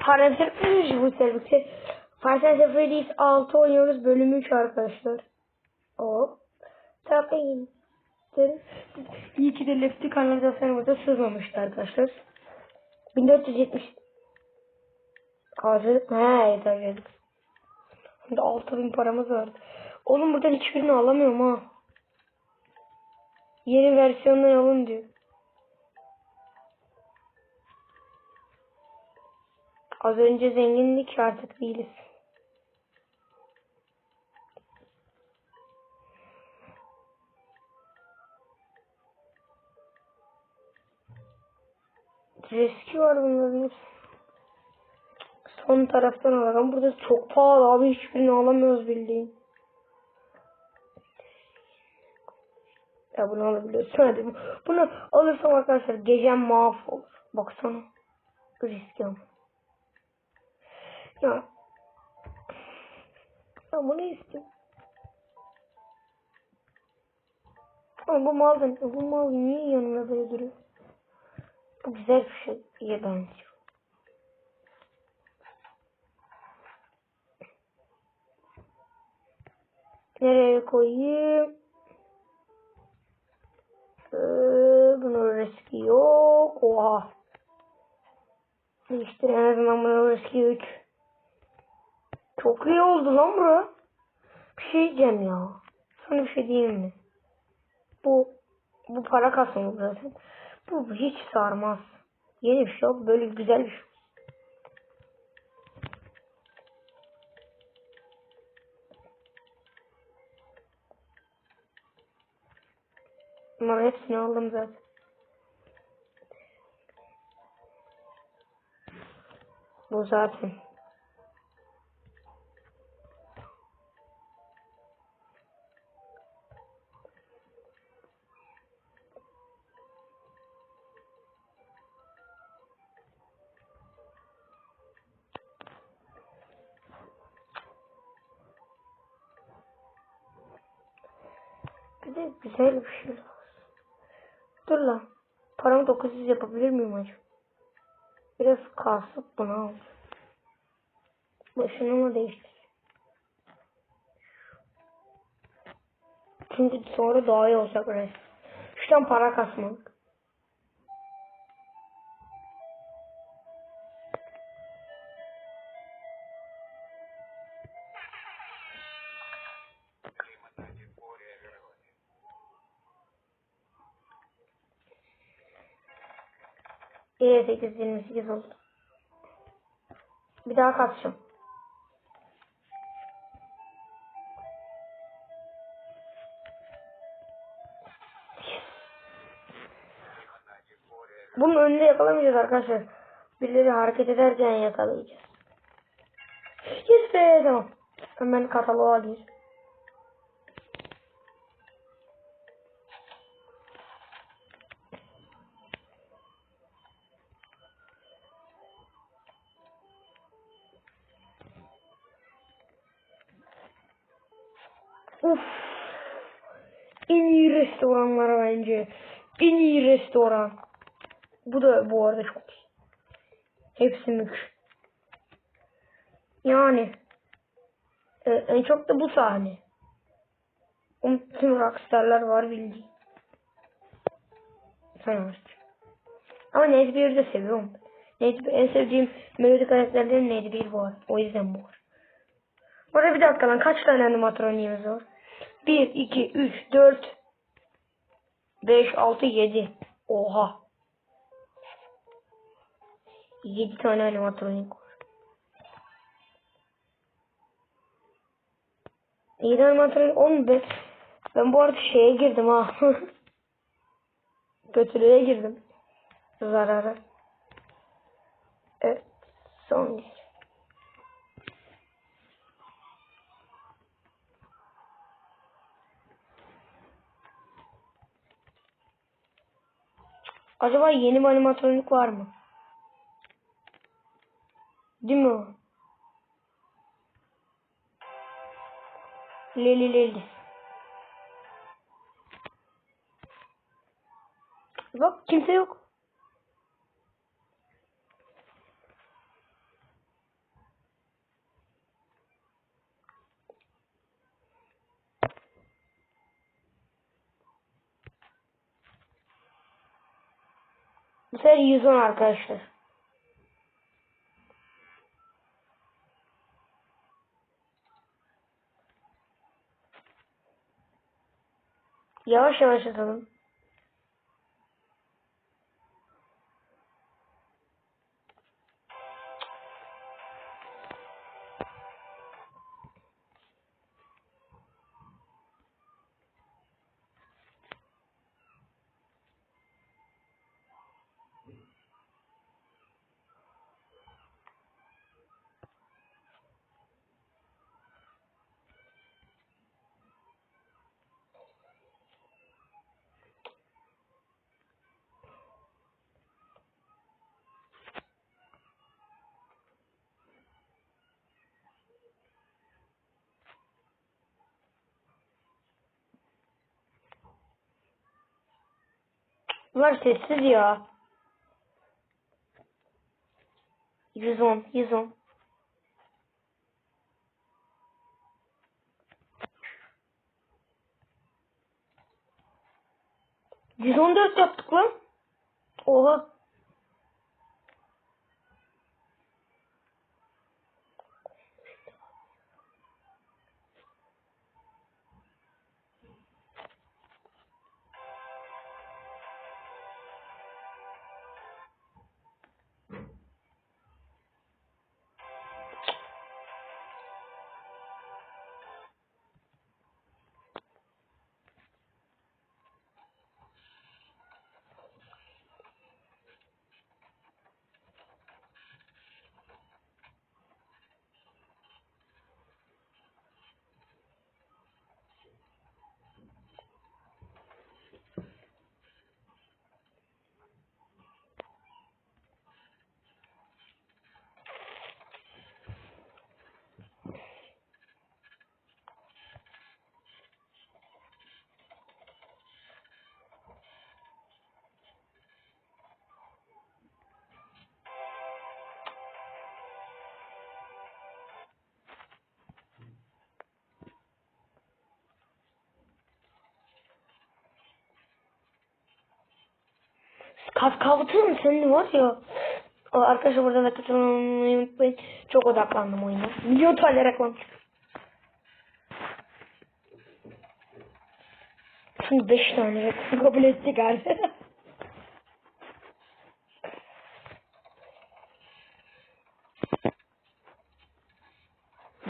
Paramtırmış bu servis. Five Nights at Freddy's 6 oynuyoruz. Bölüm 3 arkadaşlar. O. Tabii. İyi ki de Lefty kanalizasyonumuza sızmamıştı arkadaşlar. 1470 Hazır. He yeter geldik. Şimdi 6000 paramız vardı. Oğlum buradan hiçbirini alamıyorum ha. Yeni versiyondan alın diyor. Az önce zenginlik artık değiliz. Riski var bunların. Son taraftan alalım. Burada çok pahalı abi. Hiçbirini alamıyoruz bildiğin. Ya bunu alabiliyorsun. Hadi bu- bunu alırsam arkadaşlar gecem mahvolur. Baksana. Riski ama. Ya. Ben bunu istiyorum. Ama bu mal da bu mal niye yanımda böyle duruyor? Bu güzel bir şeye benziyor. Nereye koyayım? Ee, bunun riski yok. Oha. Değiştir en azından bunun riski 3. Çok iyi oldu lan bura. Bir şey diyeceğim ya. Sana bir şey diyeyim mi? Bu bu para kasmıyor zaten. Bu, bu hiç sarmaz. Yeni bir şey yok. Böyle güzel bir şey. Ama hepsini aldım zaten. Bu zaten. Güzel bir şey lazım. Dur lan. Paramı 900 yapabilir miyim acaba? Biraz kasıp bunu al. Başını mı değiştir? Çünkü sonra daha iyi olacak res. Şuradan para kasmak. İyi 828 oldu. Bir daha kasacağım. Bunun önünde yakalamayacağız arkadaşlar. Birileri hareket ederken yakalayacağız. Yes be tamam. Hemen kataloğa gir. Restoran. Bu da bu arada çok iyi. Hepsi mük. Yani e, en çok da bu sahne. Onun tüm rockstarlar var bildiğin. Hariç. Ama Nedbir'i de seviyorum. Nedbir, en sevdiğim melodi karakterlerin Nedbir var. O yüzden bu var. Burada bir dakika lan kaç tane animatroniğimiz var? 1, 2, 3, 4, 5, 6, 7. Oha. 7 tane animatronik var. 7 animatronik 10 be. Ben bu arada şeye girdim ha. Kötülüğe girdim. Zarara. Evet. Son gece. Acaba yeni bir animatronik var mı? Değil mi o? Leli Leli. Bak kimse yok. Sefer 110 arkadaşlar. Yavaş yavaş atalım. Bunlar sessiz ya. 110, 110. Yüz on dört yaptık lan. Oha. Kas kavuturum senin var ya. Aa, Arkadaşlar burada da katılmayı. Çok odaklandım oyuna. Milyon tane reklam. Şimdi 5 tane reklam kabul ettik abi.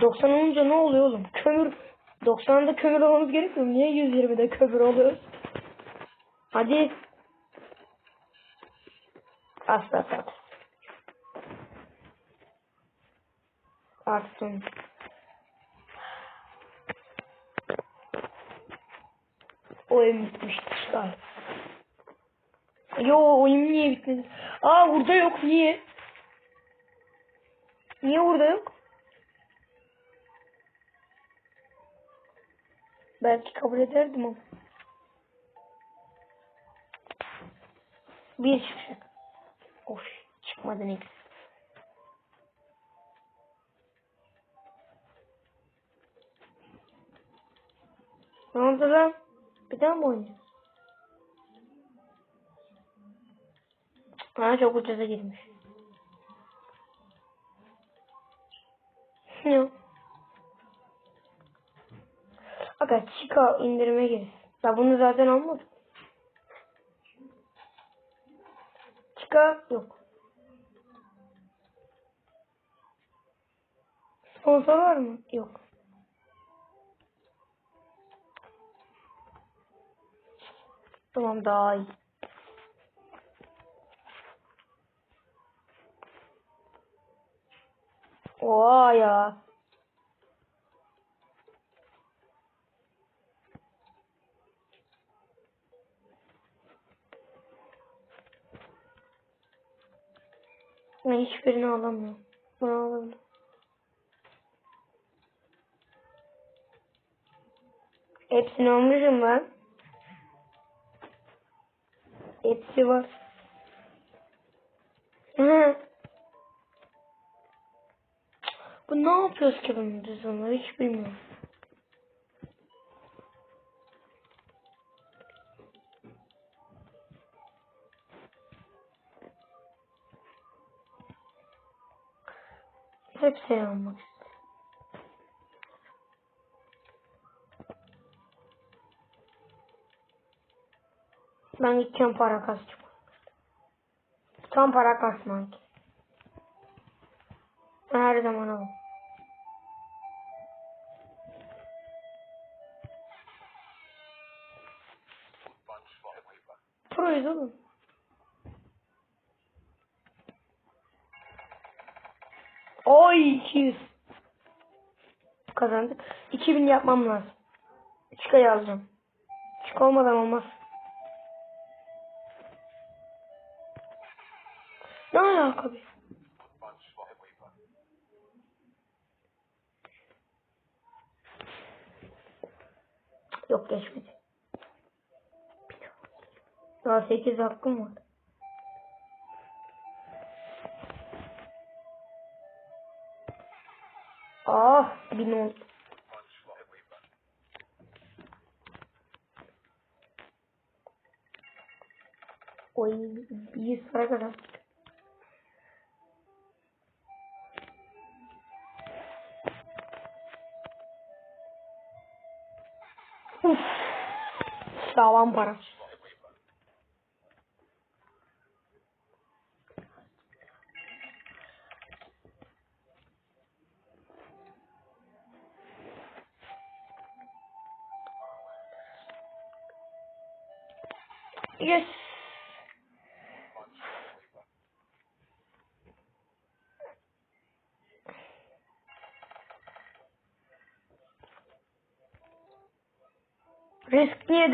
...90 olunca ne oluyor oğlum? Kömür... 90'da kömür olmamız gerekmiyor mu? Niye 120'de kömür oluyor? Hadi. Asla at. Artsın. Oyun bitmiştir galiba. Yo oyun niye bitmedi? Aa burada yok niye? Niye burada yok? Belki kabul ederdim ama. Bir çıkacak. Of çıkmadı ne. Ne oldu lan? Bir daha mı oynuyor? Ha çok ucuza girmiş. Yok. Aga Chica indirime gir. Ya bunu zaten almadık. Chica yok. Sponsor var mı? Yok. Tamam daha iyi. Oha ya. Ben hiçbirini alamıyorum. Bunu alalım. Hepsini almışım ben. Hepsi var. Bu ne yapıyoruz ki bunu biz onları hiç bilmiyorum. Hep sen olmak istedim. Ben gideceğim para kasacağım. Tam para kasmak. Her zaman o. Proyuz oğlum. Oy 200. Kazandık. 2000 yapmam lazım. Çıka yazacağım. Çık olmadan olmaz. Ne alaka be? Yok geçmedi. Daha 8 hakkım var. Ah, bin oldu. Oy, bir para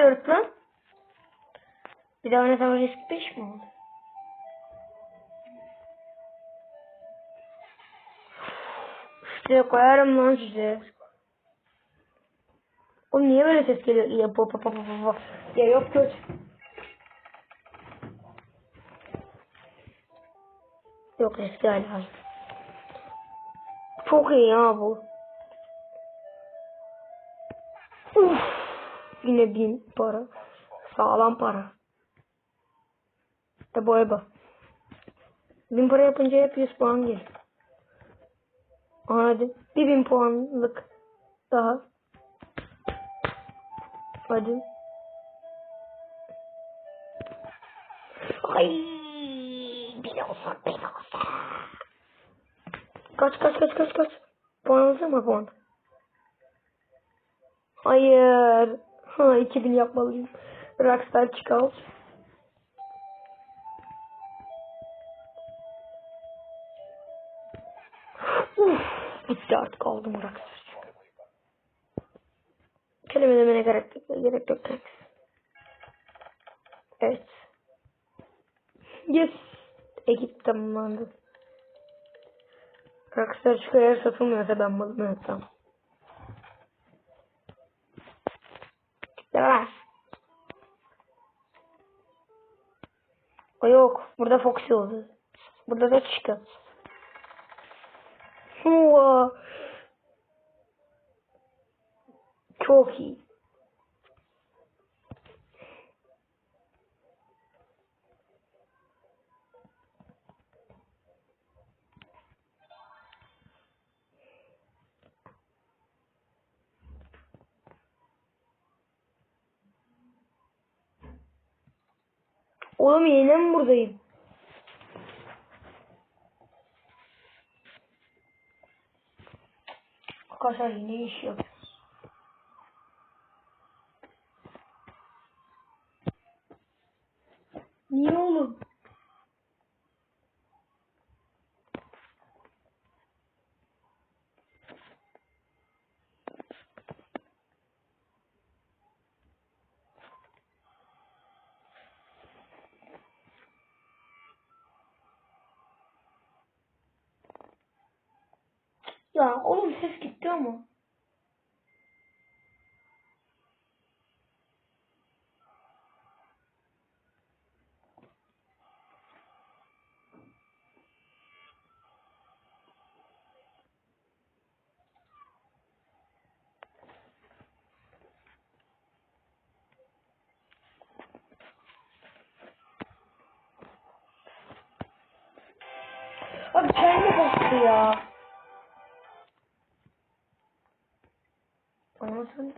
Risk niye 4 lan? Bir daha zaman risk 5 mi oldu? İşte koyarım lan size. Oğlum niye böyle ses geliyor? Ya pa pa pa pa. Ya yok kötü. Yok eski hala. Çok iyi ya bu. Yine bin para. Sağlam para. De boya bak. Bin para yapınca hep 100 puan gelir. Hadi. Bir bin puanlık daha. Hadi. Ay, bir olsa bir olsa. Kaç kaç kaç kaç kaç. Puan alacak mı puan? Hayır. Ha 2000 yapmalıyım. Rockstar çıkal. Uf, bitti artık aldım Rockstar. Kelime demene gerek yok. Gerek yok. Evet. Yes. Ekip tamamlandı. Rockstar eğer satılmıyorsa ben malımı evet, tamam. Yavaş. O yok. Burada Foxy oldu. Burada da çıkıyor. Hua. Çok iyi. Oğlum yine mi buradayım? Arkadaşlar yine iş yapıyoruz.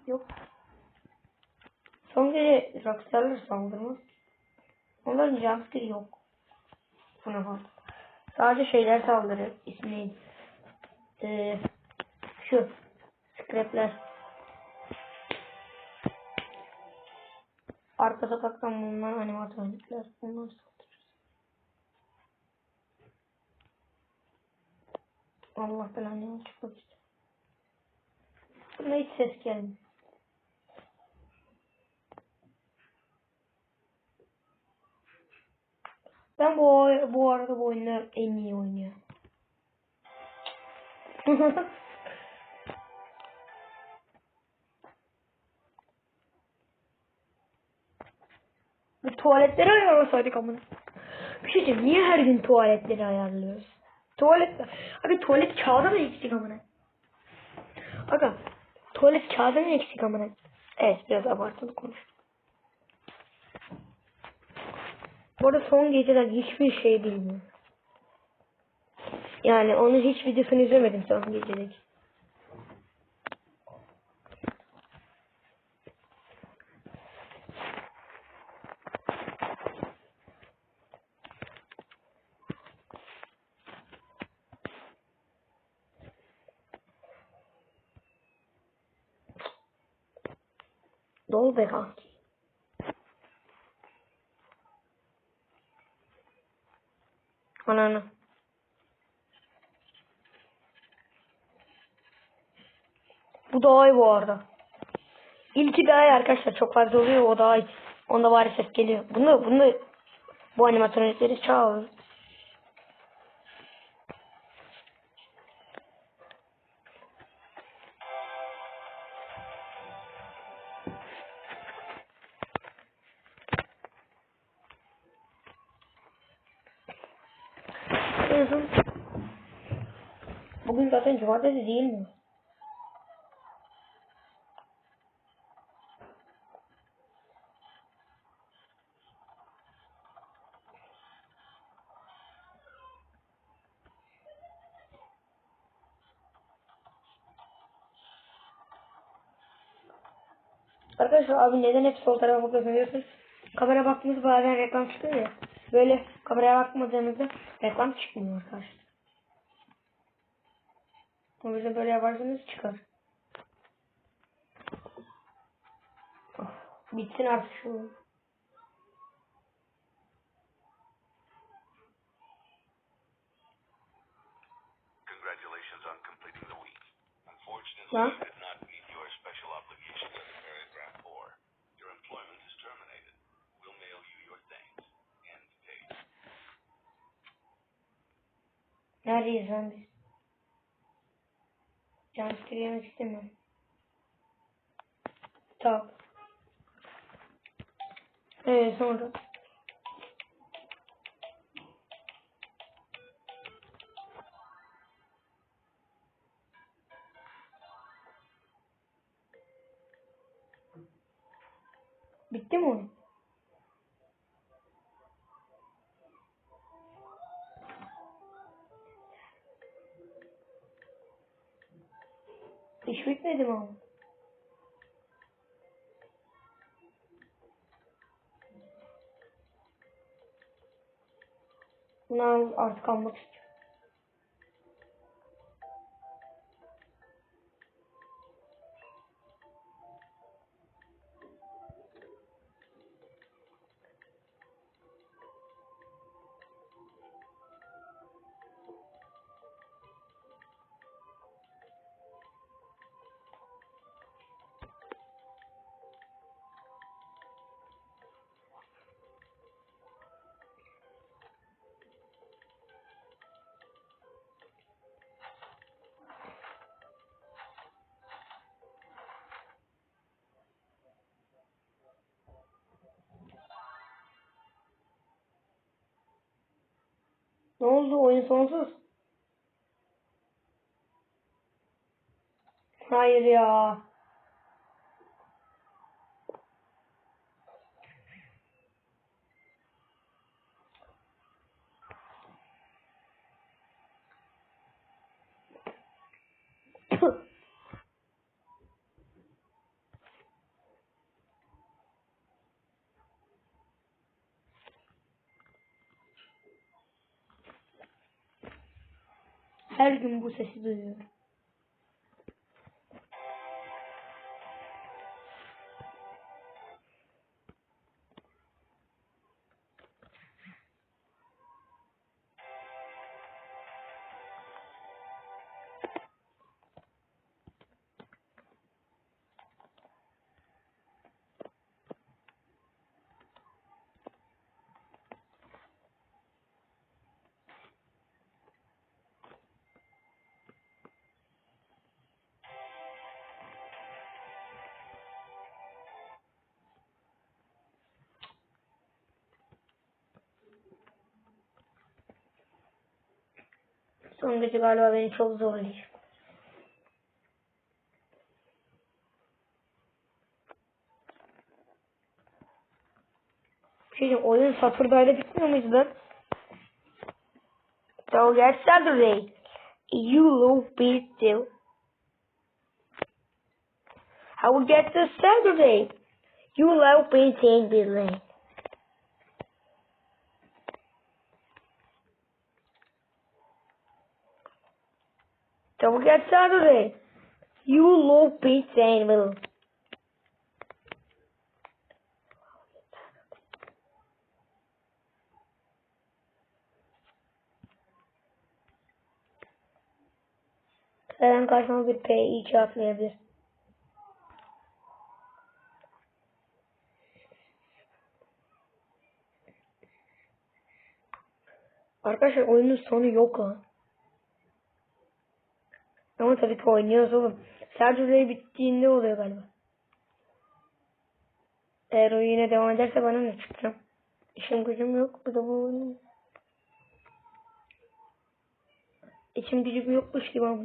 Yok. Son gece Rockstar'lar saldırmaz. Onların jumpscare yok. Buna bak. Sadece şeyler saldırıyor. İsmi? Ee, şu. Scrapler. Arka sokaktan bulunan animatronikler. Onlar saldırır. Allah belanı çıkmak işte. Buna hiç ses gelmiyor. Ben bu bu arada bu oyunu en iyi oynuyorum. Bu tuvaletleri ayarlasaydık amına. Bir şey diyeyim, niye her gün tuvaletleri ayarlıyoruz? Tuvalet, abi tuvalet kağıdı mı eksik amına? Aga, tuvalet kağıdı mı eksik amına? Evet, biraz abartılı konuştum. Bu arada son geceden hiçbir şey bilmiyorum. Yani onun hiç videosunu izlemedim son gecedeki. Dol be kanki. Ananı. Bu daha iyi bu arada. İlki daha iyi arkadaşlar. Çok fazla oluyor. O daha iyi. Onda bari ses geliyor. Bunu, bunu bu animatronikleri çağır. Yazın. Bugün zaten cumartesi değil mi? Arkadaşlar abi neden hep sol tarafa bakıyorsun diyorsun. Kamera baktığımızda bazen reklam çıkıyor ya. Böyle kameraya bakmadığımızda reklam çıkmıyor arkadaşlar. O yüzden böyle yaparsanız çıkar. Of, bitsin artık şu. Congratulations Biz? Jumpscare yemek istemiyorum. Tamam. Evet sonra. Hiç bitmedi mi ama? Bunu al- artık almak istiyorum. Ne oldu? Oyun sonsuz. Hayır ya. Her gün bu sesi duyuyorum. Son gece galiba beni çok zorlayacak. Bir şey diyeyim, oyun Saturday'da bitmiyor muydu lan? So get Saturday. You love beat too. How we get to Saturday? You love painting building. Don't get Saturday. You love painting building. Her an karşıma bir P2 atlayabilir. Arkadaşlar oyunun sonu yok ha. Ama tabii ki oynuyoruz oğlum. Saturday bittiğinde oluyor galiba. Eğer o yine devam ederse bana ne çıkacağım? İşim gücüm yok. Bu da bu oyun. İçim gücüm yokmuş gibi ama.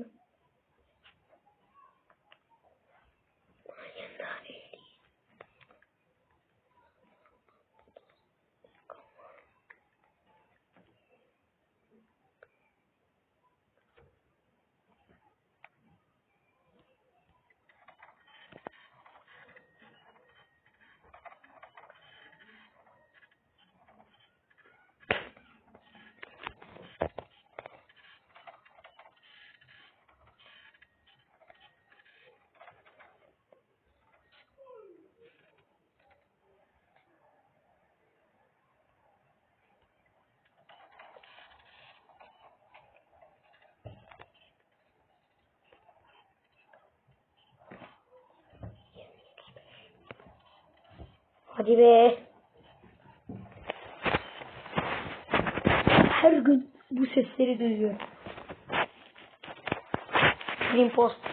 Hadi be. Her gün bu sesleri duyuyorum. Green Post.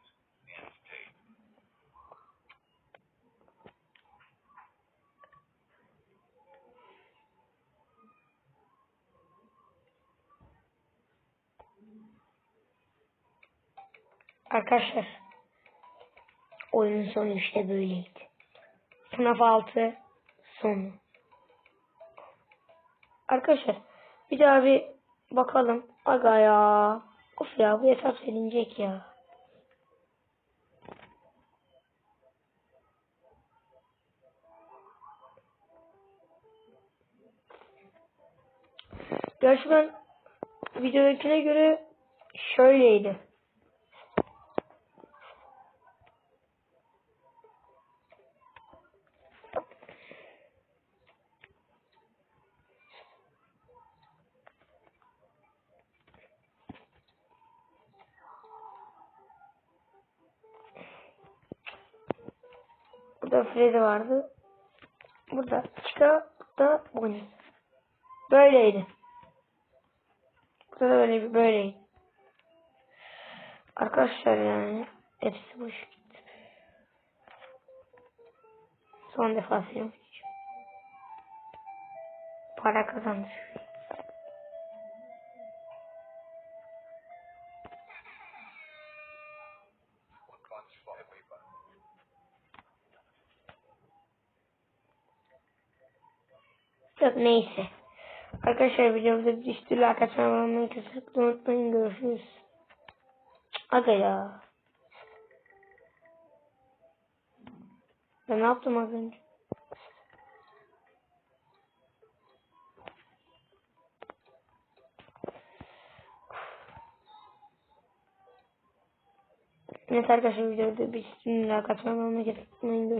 Arkadaşlar. Oyunun sonu işte böyleydi. Sınıf 6 sonu. Arkadaşlar bir daha bir bakalım. Aga ya. Of ya bu hesap silinecek ya. Gerçi ben videodakine göre şöyleydi. Burada Freddy vardı. Burada Chica, burada Bonnie. Böyleydi. Burada da böyle bir böyleydi. Arkadaşlar yani hepsi boş gitti. Son defa film. Para kazandır. Yok neyse. Arkadaşlar videomuzda düştü. Like atmayı olmayı kesinlikle unutmayın. Görüşürüz. Aga ya. Ben ne yaptım az önce? Neyse arkadaşlar videoda bir like olmayı kesinlikle unutmayın. Görüşürüz.